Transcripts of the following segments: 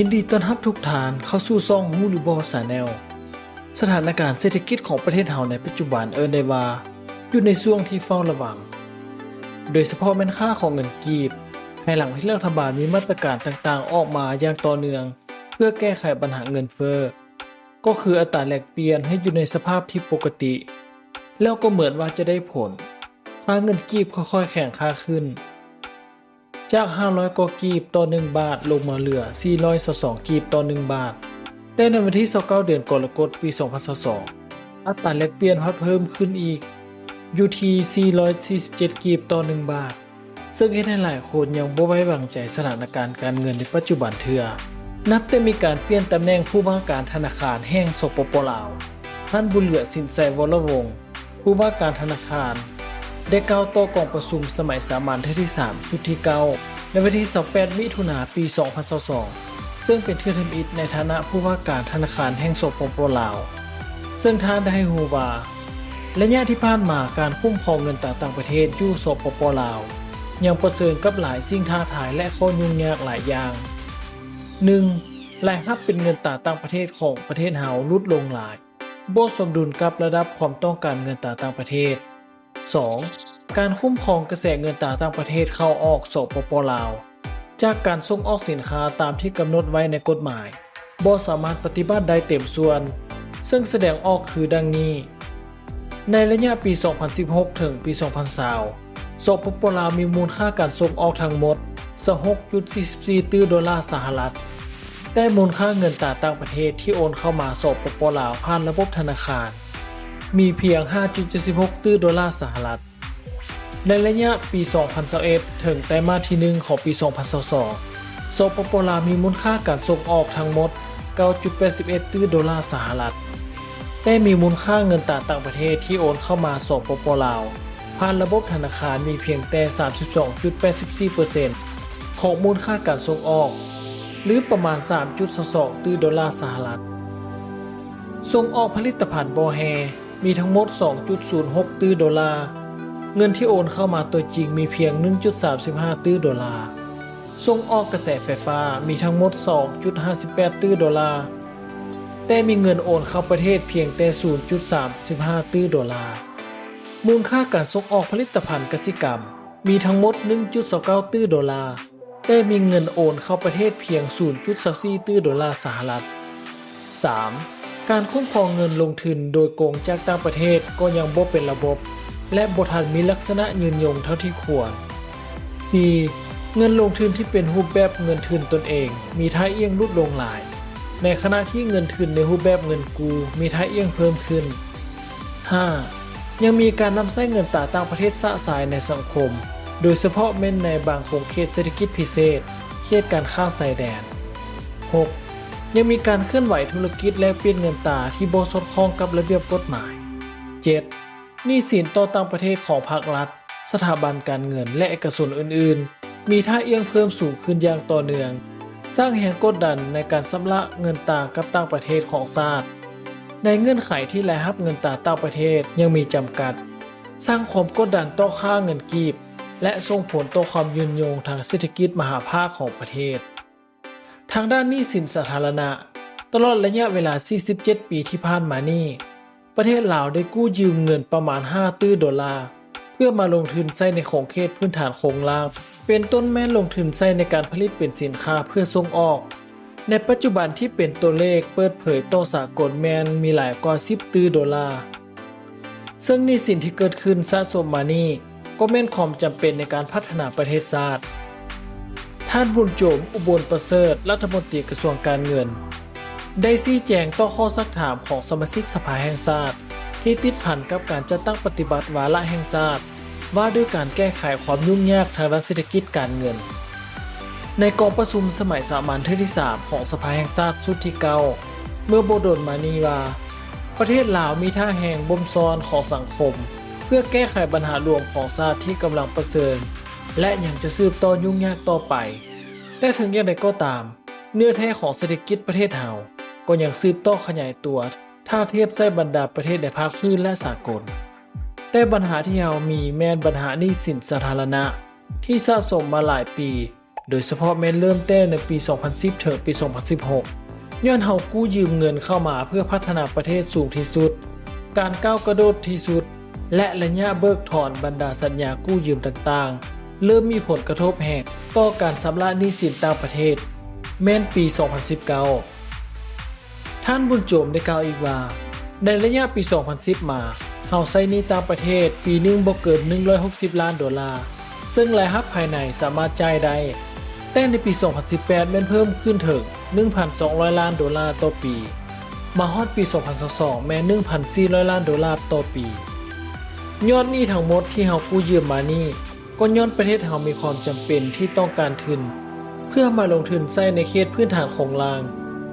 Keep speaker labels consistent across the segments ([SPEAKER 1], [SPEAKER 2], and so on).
[SPEAKER 1] ยินดีต้อนรับทุกท่านเข้าสู่ซองฮูหรือบอสาแนล สถานการณ์เศรษฐกิจของประเทศเฮาในปัจจุบันเอิ้นได้ว่า อยู่ในช่วงที่เฝ้าระวัง โดยเฉพาะแม่นค่าของเงินกีบภายหลังที่รัฐบาลมีมาตรการต่างๆ ออกมาอย่างต่อเนื่อง เพื่อแก้ไขปัญหาเงินเฟ้อก็คืออัตราแลกเปลี่ยนให้อยู่ในสภาพที่ปกติ แล้วก็เหมือนว่าจะได้ผล ค่าเงินกีบค่อยๆแข็งค่าขึ้น จาก 500 กว่ากีบต่อ 1 บาทลงมาเหลือ 422 กีบต่อ 1 บาท แต่ในวันที่29เดือนกรกฎาคมปี 2022 อัตราแลกเปลี่ยนพัดเพิ่มขึ้นอีก อยู่ที่ 447 กีบต่อ 1 บาท ซึ่งเฮ็ดให้หลายคนยังบ่ไว้วางใจสถานการณ์การเงินในปัจจุบันเทือ นับแต่มีการเปลี่ยนตำแหน่งผู้ว่าการธนาคารแห่งสปปลาว ท่านบุญเหลือสินแสวรวงศ์ผู้ว่าการธนาคาร ได้กล่าวต่อกองประชุมสมัยสามัญเทื่อที่ 3 ชุดที่9ในวันที่ 28 มิถุนาปี 2022 ซึ่งเป็นเทือทำอิฐในฐานะผู้ว่าการธนาคารแห่งสปปลาว ซึ่งท่านได้ให้ฮูว่าระยะที่ผ่านมาการคุ้มครองเงินตราต่างประเทศยู่สปปลาว ยังประเสริญกับหลายสิ่งท้าทายและข้อยุ่งยากหลายอย่าง 1. รายรับเป็นเงินตราต่างประเทศของประเทศเฮาลดลงหลายบ่สมดุลกับระดับความต้องการเงินตราต่างประเทศ 2. การคุ้มครองกระแสเงินตราต่างประเทศเข้าออกสปปลาว จากการส่งออกสินค้าตามที่กำหนดไว้ในกฎหมายบ่สามารถปฏิบัติได้เต็มส่วน ซึ่งแสดงออกคือดังนี้ ในระยะปี 2016 ถึงปี 2020สปปลาวมีมูลค่าการส่งออกทั้งหมด26.44ตื้อดอลลาร์สหรัฐแต่มูลค่าเงินตราต่างประเทศที่โอนเข้ามาสปปลาวผ่านระบบธนาคาร มีเพียง 5.76 ตื้อดอลลาร์สหรัฐ ในระยะปี 2021 ถึงไตรมาสที่ 1 ของปี 2022สปปลามีมูลค่าการส่งออกทั้งหมด 9.81 ตื้อดอลลาร์สหรัฐแต่มีมูลค่าเงินตราต่างประเทศที่โอนเข้ามาสปปลาวผ่านระบบธนาคารมีเพียงแต่ 32.84%ของมูลค่าการส่งออก หรือประมาณ 3.22ตื้อดอลลาร์สหรัฐส่งออกผลิตภัณฑ์โบแฮ มีทั้งหมด 2.06 ตื้อดอลลาร์ เงินที่โอนเข้ามาตัวจริงมีเพียง 1.35 ตื้อดอลลาร์ ส่งออกกระแสไฟฟ้ามีทั้งหมด 2.58 ตื้อดอลลาร์ แต่มีเงินโอนเข้าประเทศเพียงแต่ 0.35 ตื้อดอลลาร์ มูลค่าการส่งออกผลิตภัณฑ์กสิกรรม มีทั้งหมด 1.29 ตื้อดอลลาร์ แต่มีเงินโอนเข้าประเทศเพียง 0.24 ตื้อดอลลาร์สหรัฐ 3. การคุ้มครองเงินลงทุนโดยโกงจากต่างประเทศก็ยังบ่เป็นระบบ และบทันมีลักษณะยืนยงเท่าที่ควร 4. เงินลงทุนที่เป็นรูปแบบเงินทุนตนเอง มีท่าเอียงลดลงหลาย ในขณะที่เงินทุนในรูปแบบเงินกู้มีท่าเอียงเพิ่มขึ้น 5. ยังมีการนำใช้เงินตาต่างประเทศสะสายในสังคม โดยเฉพาะแม่นในบางโครงเขตเศรษฐกิจพิเศษ เขตการค้าชายแดน 6. ยังมีการเคลื่อนไหวธุรกิจและเปลี่ยนเงินตราที่บ่สอดคล้องกับระเบียบกฎหมาย 7. หนี้สินต่อต่างประเทศของภาครัฐ สถาบันการเงินและเอกชนอื่น ๆ มีท่าเอียงเพิ่มสูงขึ้นอย่างต่อเนื่อง สร้างแรงกดดันในการชำระเงินตรากับต่างประเทศของชาติ ในเงื่อนไขที่รายรับเงินตราต่างประเทศยังมีจำกัด สร้างความกดดันต่อค่าเงินกีบ และส่งผลต่อความยืนยงทางเศรษฐกิจมหาภาคของประเทศ ทางด้านหนี้สินสาธารณะ ตลอดระยะเวลา 47 ปีที่ผ่านมานี้ ประเทศลาวได้กู้ยืมเงินประมาณ 5 ตื้อดอลลาร์ เพื่อมาลงทุนใช้ในของเขตพื้นฐานโครงล่าง เป็นต้นแม่ลงทุนใช้ในการผลิตเป็นสินค้าเพื่อส่งออก ในปัจจุบันที่เป็นตัวเลขเปิดเผยต่อสากลแมนมีหลายกว่า 10 ตื้อดอลลาร์ ซึ่งหนี้สินที่เกิดขึ้นสะสมมานี้ก็แม่นความจำเป็นในการพัฒนาประเทศชาติ ท่านบุญโจมอุบลประเสริฐรัฐมนตรีกระทรวงการเงิน ได้ชี้แจงต่อข้อซักถามของสมาชิกสภาแห่งชาติ ที่ติดพันกับการจัดตั้งปฏิบัติวาระแห่งชาติ ว่าด้วยการแก้ไขความยุ่งยากทางด้านเศรษฐกิจการเงิน ในกองประชุมสมัยสามัญทื่อที่ 3 ของสภาแห่งชาติชุดที่เก้าเมื่อโบโดนมานีวาประเทศลาวมีท่าแห่งบ่มซ้อนของสังคม เพื่อแก้ไขปัญหารวมของชาติที่กำลังประเสริญ และยังจะสืบต่อยุ่งยากต่อไป แต่ถึงอย่างไรก็ตาม เนื้อแท้ของเศรษฐกิจประเทศเฮาก็ยังสืบต่อขยายตัวถ้าเทียบใส่บรรดาประเทศในภาคพื้นและสากล แต่ปัญหาที่เฮามีแม่นปัญหาหนี้สินสาธารณะ ที่สะสมมาหลายปี โดยเฉพาะแม้นเริ่มแต่ในปี 2010 ถึงปี 2016 ย้อนเฮากู้ยืมเงินเข้ามาเพื่อพัฒนาประเทศสูงที่สุด การก้าวกระโดดที่สุด และระยะเบิกถอนบรรดาสัญญากู้ยืมต่างๆ เริ่มมีผลกระทบแหกต่อการสำระหนี้สินต่างประเทศ แม้นปี 2019 ท่านบุญโจมได้กล่าวอีกว่า ในระยะปี 2010 มาเฮาใช้นี้ต่างประเทศปีหนึงบ่เกิน 160 ล้านดอลลาร์ ซึ่งรายรับภายในสามารถจ่ายได้ แต่ในปี 2018 แม่นเพิ่มขึ้นถึง 1,200 ล้านดอลลาร์ต่อปี มาฮอดปี 2022 แม่น1,400 ล้านดอลลาร์ต่อปี ยอดนี้ทั้งหมดที่เฮากู้ยืมมานี่ ก็ย้อนประเทศเฮามีความจำเป็นที่ต้องการทุนเพื่อมาลงทุนใช้ในเขตพื้นฐานของลาง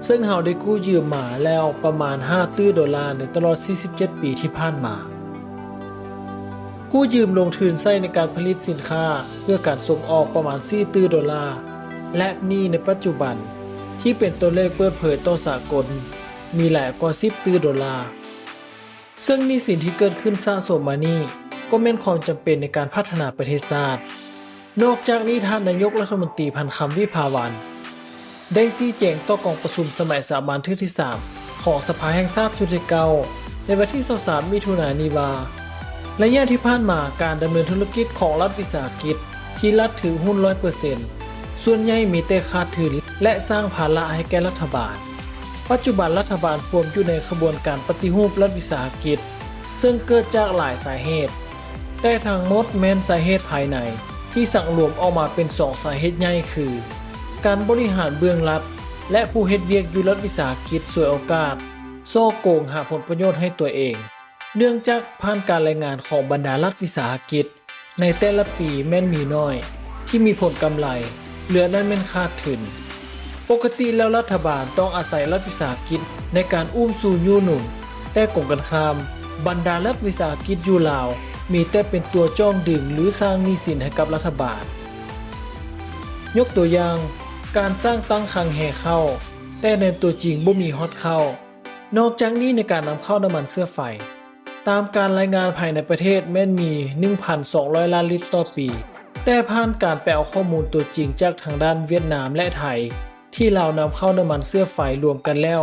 [SPEAKER 1] ซึ่งเฮาได้กู้ยืมมาแล้วประมาณ 5 ตื้อดอลลาร์ในตลอด 47 ปีที่ผ่านมา กู้ยืมลงทุนใช้ในการผลิตสินค้าเพื่อการส่งออกประมาณ 4 ตื้อดอลลาร์และหนี้ในปัจจุบันที่เป็นตัวเลขเปิดเผยต่อสากล มีหลายกว่า 10ตื้อดอลลาร์ซึ่งหนี้สินที่เกิดขึ้นสะสมมานี่ ก็แม่นความจำเป็นในการพัฒนาประเทศชาติ นอกจากนี้ท่านนายกรัฐมนตรีพันคำวิภาวัน ได้ชี้แจงต่อกองประชุมสมัยสามัญทือที่ 3 ของสภาแห่งชาติชุดที่เก้าในวันที่ 23 มิถุนายนนีว่าระยะที่ผ่านมาการดำเนินธุรกิจของรัฐวิสาหกิจ ที่รัฐถือหุ้น 100%ส่วนใหญ่มีแต่ขาดทุนและสร้างภาระให้แก่รัฐบาล ปัจจุบันรัฐบาลพวมอยู่ในขบวนการปฏิรูปรัฐวิสาหกิจ ซึ่งเกิดจากหลายสาเหตุ แต่ทั้งหมดแม้นสาเหตุภายในที่สั่งรวมออกมาเป็นสองสาเหตุใหญ่คือ การบริหารเบื้องรัฐและผู้เฮ็ดเวียกอยู่รัฐวิสาหกิจสวยโอกาสโซ่โกงหาผลประโยชน์ให้ตัวเอง เนื่องจากผ่านการรายงานของบรรดารัฐวิสาหกิจ ในแต่ละปีแม่นมีน้อย ที่มีผลกำไร เหลือนั้นแม่นขาดทุนปกติแล้วรัฐบาลต้องอาศัยรัฐวิสาหกิจในการอุ้มสู่ยูหนุน แต่กงกันข้าม บรรดารัฐวิสาหกิจอยู่ลาว มีแต่เป็นตัวจ้องดึงหรือสร้างหนี้สินให้กับรัฐบาล ยกตัวอย่าง การสร้างตั้งคลังแห่เข้า แต่ในตัวจริงบ่มีฮอตเข้า นอกจากนี้ในการนำเข้าน้ำมันเสื้อไฟ ตามการรายงานภายในประเทศแม่นมี 1,200 ล้านลิตรต่อปี แต่ผ่านการแปลข้อมูลตัวจริงจากทางด้านเวียดนามและไทย ที่เรานำเข้าน้ำมันเสื้อไฟรวมกันแล้ว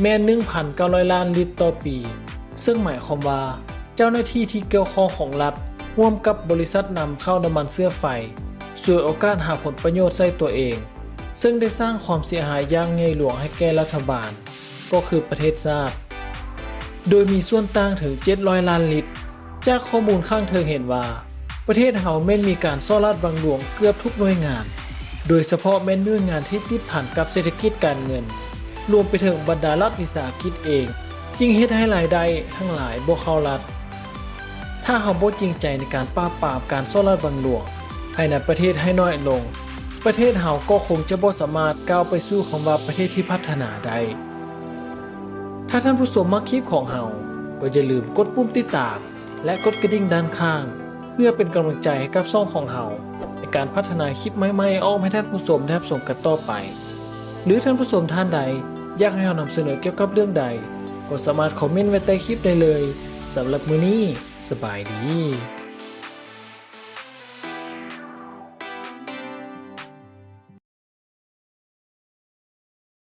[SPEAKER 1] แม่น1,900 ล้านลิตรต่อปี ซึ่งหมายความว่า เจ้าหน้าที่ที่เกี่ยวข้องของรัฐร่วมกับบริษัทนำเข้าน้ำมันเสื้อไฟสวยโอกาสหาผลประโยชน์ใส่ตัวเอง ซึ่งได้สร้างความเสียหายอย่างใหญ่หลวงให้แก่รัฐบาล ก็คือประเทศชาติโดยมีส่วนต่างถึง 700 ล้านลิตร จากข้อมูลข้างเทิงเห็นว่า ประเทศเฮาแม่นมีการซ่อรัดบังหลวงเกือบทุกหน่วยงาน โดยเฉพาะแม่นหน่วยงานที่ติดผันกับเศรษฐกิจการเงิน รวมไปถึงบรรดารัฐวิสาหกิจเอง จึงเฮ็ดให้รายได้ทั้งหลายบ่เข้ารัฐ ถ้าเฮาบ่จริงใจในการปราบปรามการซ่อรัดบังหลวงภายในประเทศให้น้อยลง ประเทศเฮาก็คงจะบ่สามารถก้าวไปสู่คำว่าประเทศที่พัฒนาได้ ถ้าท่านผู้ชมมักคลิปของเฮาก็อย่าลืมกดปุ่มติดตาม และกดกระดิ่งด้านข้าง เพื่อเป็นกำลังใจให้กับช่องของเฮาในการพัฒนาคลิปใหม่ๆออกให้ท่านผู้ชมได้รับชมกันต่อไป หรือท่านผู้ชมท่านใด อยากให้เรานำเสนอเกี่ยวกับเรื่องใดก็สามารถคอมเมนต์ไว้ใต้คลิปได้เลย สำหรับมื้อนี้สบายดี